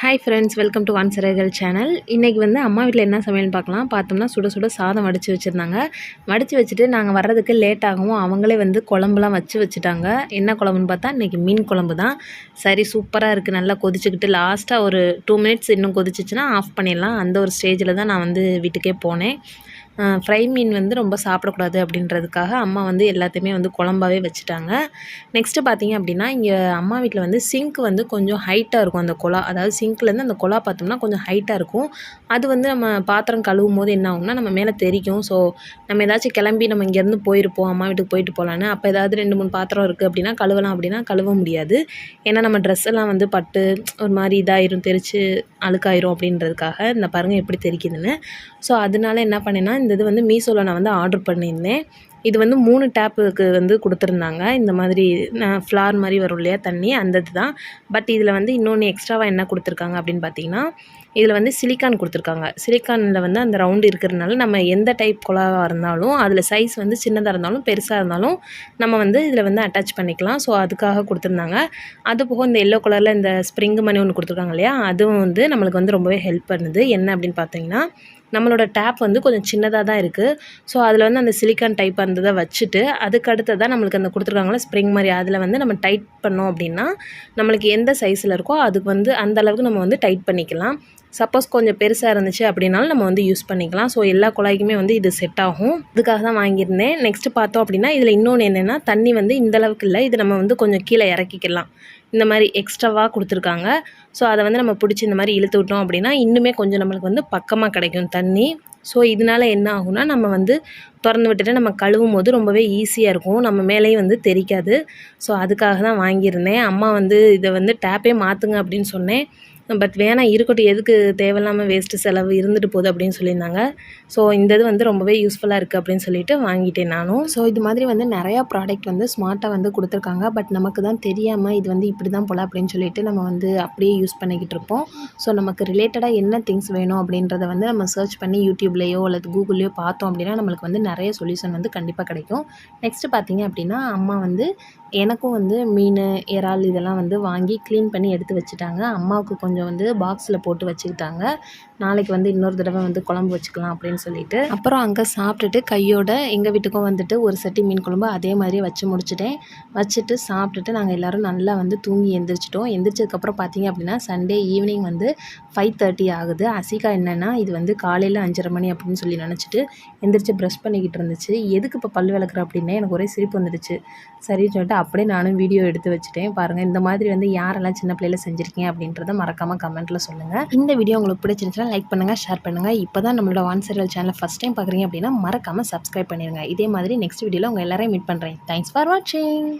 Hi friends welcome to வான் சிறைகள் channel இன்றைக்கி வந்து அம்மா வீட்டில் என்ன சமையல்னு பார்க்கலாம். பார்த்தோம்னா சுட சுட சாதம் வடித்து வச்சுருந்தாங்க. வடித்து வச்சுட்டு நாங்கள் வர்றதுக்கு லேட் ஆகவும் அவங்களே வந்து குழம்புலாம் வச்சு வச்சுட்டாங்க. என்ன குழம்புன்னு பார்த்தா இன்றைக்கி மீன் குழம்பு தான். சரி சூப்பராக இருக்குது நல்லா கொதிச்சுக்கிட்டு லாஸ்ட்டாக ஒரு டூ மினிட்ஸ் இன்னும் கொதிச்சிச்சுன்னா ஆஃப் பண்ணிடலாம். அந்த ஒரு ஸ்டேஜில் தான் நான் வந்து வீட்டுக்கே போனேன். ஃப்ரை மீன் வந்து ரொம்ப சாப்பிடக்கூடாது அப்படின்றதுக்காக அம்மா வந்து எல்லாத்தையுமே வந்து குழம்பாவே வச்சுட்டாங்க. நெக்ஸ்ட்டு பார்த்திங்க அப்படின்னா இங்கே அம்மா வீட்டில் வந்து சிங்க் வந்து கொஞ்சம் ஹைட்டாக இருக்கும். அந்த குழா அதாவது சிங்க்லேருந்து அந்த குழா பார்த்தோம்னா கொஞ்சம் ஹைட்டாக இருக்கும். அது வந்து நம்ம பாத்திரம் கழுவும் போது என்ன ஆகும்னா நம்ம மேலே தெரிக்கும் ஸோ நம்ம ஏதாச்சும் கிளம்பி நம்ம இங்கேருந்து போயிருப்போம் அம்மா வீட்டுக்கு போயிட்டு போகலான்னு அப்போ ஏதாவது ரெண்டு மூணு பாத்திரம் இருக்குது அப்படின்னா கழுவலாம் அப்படின்னா கழுவ முடியாது. ஏன்னா நம்ம ட்ரெஸ் எல்லாம் வந்து பட்டு ஒரு மாதிரி இதாயிரும் தெரித்து அழுக்காயிரும் அப்படின்றதுக்காக. இந்த பாருங்கள் எப்படி தெரிக்குதுன்னு. ஸோ அதனால என்ன பண்ணேன்னா இந்த இது வந்து மீஷோவில் நான் வந்து ஆர்டர் பண்ணியிருந்தேன். இது வந்து மூணு டேப்புக்கு வந்து கொடுத்துருந்தாங்க. இந்த மாதிரி ஃப்ளார் மாதிரி வரும் இல்லையா தண்ணி அந்த இது தான். பட் இதில் வந்து இன்னொன்று எக்ஸ்ட்ராவாக என்ன கொடுத்துருக்காங்க அப்படின்னு பார்த்தீங்கன்னா இதில் வந்து சிலிக்கான் கொடுத்துருக்காங்க. சிலிக்கானில் வந்து அந்த ரவுண்டு இருக்கிறதுனால நம்ம எந்த டைப் குழாவாக இருந்தாலும் அதில் சைஸ் வந்து சின்னதாக இருந்தாலும் பெருசாக இருந்தாலும் நம்ம வந்து இதில் வந்து அட்டாச் பண்ணிக்கலாம். ஸோ அதுக்காக கொடுத்துருந்தாங்க. அது போக இந்த எல்லோ கலரில் இந்த ஸ்ப்ரிங் மணி ஒன்று கொடுத்துருக்காங்க இல்லையா அதுவும் வந்து நம்மளுக்கு வந்து ரொம்பவே ஹெல்ப் பண்ணுது. என்ன அப்படின்னு பார்த்தீங்கன்னா நம்மளோட டேப் வந்து கொஞ்சம் சின்னதாக தான் இருக்குது ஸோ அதில் வந்து அந்த சிலிக்கான் டைப் அந்த இதை வச்சுட்டு அதுக்கு அடுத்ததாக நம்மளுக்கு அந்த கொடுத்துருக்காங்களா ஸ்ப்ரிங் மாதிரி அதில் வந்து நம்ம டைட் பண்ணோம் அப்படின்னா நம்மளுக்கு எந்த சைஸில் இருக்கோ அதுக்கு வந்து அந்த அளவுக்கு நம்ம வந்து டைட் பண்ணிக்கலாம். சப்போஸ் கொஞ்சம் பெருசாக இருந்துச்சு அப்படின்னாலும் நம்ம வந்து யூஸ் பண்ணிக்கலாம். ஸோ எல்லா குழாய்க்குமே வந்து இது செட் ஆகும். இதுக்காக தான் வாங்கியிருந்தேன். நெக்ஸ்ட்டு பார்த்தோம் அப்படின்னா இதில் இன்னொன்று என்னென்னா தண்ணி வந்து இந்த அளவுக்கு இல்லை. இது நம்ம வந்து கொஞ்சம் கீழே இறக்கிக்கலாம். இந்த மாதிரி எக்ஸ்ட்ராவாக கொடுத்துருக்காங்க. ஸோ அதை வந்து நம்ம பிடிச்சி இந்த மாதிரி இழுத்து விட்டோம் அப்படின்னா இன்னுமே கொஞ்சம் நம்மளுக்கு வந்து பக்கமாக கிடைக்கும் தண்ணி. ஸோ இதனால் என்ன ஆகும்னா நம்ம வந்து திறந்து விட்டுட்டு நம்ம கழுவும் போது ரொம்பவே ஈஸியாக இருக்கும். நம்ம மேலேயும் வந்து தெரிக்காது. ஸோ அதுக்காக தான் வாங்கியிருந்தேன். அம்மா வந்து இதை வந்து டேப்பே மாற்றுங்க அப்படின்னு சொன்னேன். பட் வேணாம் இருக்கட்டும் எதுக்கு தேவையில்லாமல் வேஸ்ட்டு செலவு இருந்துட்டு போகுது அப்படின்னு சொல்லியிருந்தாங்க. ஸோ இந்த இது வந்து ரொம்பவே யூஸ்ஃபுல்லாக இருக்குது அப்படின்னு சொல்லிட்டு வாங்கிட்டேன் நானும். ஸோ இது மாதிரி வந்து நிறையா ப்ராடக்ட் வந்து ஸ்மார்ட்டாக வந்து கொடுத்துருக்காங்க. பட் நமக்கு தான் தெரியாமல் இது வந்து இப்படி தான் போல அப்படின்னு சொல்லிட்டு நம்ம வந்து அப்படியே யூஸ் பண்ணிக்கிட்டு இருப்போம். ஸோ நமக்கு ரிலேட்டடாக என்ன திங்ஸ் வேணும் அப்படின்றத வந்து நம்ம சர்ச் பண்ணி யூடியூப்லேயோ அல்லது கூகுள்லேயோ பார்த்தோம் அப்படின்னா நம்மளுக்கு வந்து நிறைய சொல்யூஷன் வந்து கண்டிப்பாக கிடைக்கும். நெக்ஸ்ட்டு பார்த்தீங்க அப்படின்னா அம்மா வந்து எனக்கும் வந்து மீன் இறால் இதெல்லாம் வந்து வாங்கி க்ளீன் பண்ணி எடுத்து வச்சுட்டாங்க. அம்மாவுக்கு கொஞ்சம் வந்து பாக்ஸில் போட்டு வச்சுக்கிட்டாங்க. நாளைக்கு வந்து இன்னொரு தடவை வந்து குழம்பு வச்சுக்கலாம் அப்படின்னு சொல்லிட்டு. அப்புறம் அங்கே சாப்பிட்டுட்டு கையோட எங்கள் வீட்டுக்கும் வந்துட்டு ஒரு சட்டி மீன் குழம்பு அதே மாதிரியே வச்சு முடிச்சிட்டேன். வச்சுட்டு சாப்பிட்டுட்டு நாங்கள் எல்லோரும் நல்லா வந்து தூங்கி எந்திரிச்சிட்டோம். எந்திரிச்சதுக்கப்புறம் பார்த்தீங்க அப்படின்னா சண்டே ஈவினிங் வந்து ஃபைவ் தேர்ட்டி ஆகுது. அசிகா என்னென்னா இது வந்து காலையில் அஞ்சரை மணி அப்படின்னு சொல்லி நினச்சிட்டு எந்திரிச்சு ப்ரஷ் பண்ணிக்கிட்டு இருந்துச்சு. எதுக்கு இப்போ பல் விளக்குற அப்படின்னே எனக்கு ஒரே சிரிப்பு வந்துடுச்சு. சரின்னு சொல்லிட்டு அப்படியே நானும் வீடியோ எடுத்து வச்சுட்டேன். பாருங்கள் இந்த மாதிரி வந்து யாரெல்லாம் சின்ன பிள்ளையில செஞ்சுருக்கீங்க அப்படின்றத மறக்காமல் கமெண்ட்டில் சொல்லுங்கள் இந்த வீடியோ உங்களுக்கு பிடிச்சிருந்துச்சுன்னா லைக் பண்ணுங்கள் ஷேர் பண்ணுங்கள் இப்போ தான் நம்மளோட வான் சீரியல் சேனலை ஃபஸ்ட் டைம் பார்க்குறீங்க அப்படின்னா மறக்காமல் சப்ஸ்கிரைப் பண்ணிடுங்க இதே மாதிரி நெக்ஸ்ட் வீடியோவில் உங்கள் எல்லாரையும் மீட் பண்ணுறேன் தேங்க்ஸ் ஃபார் வாட்சிங்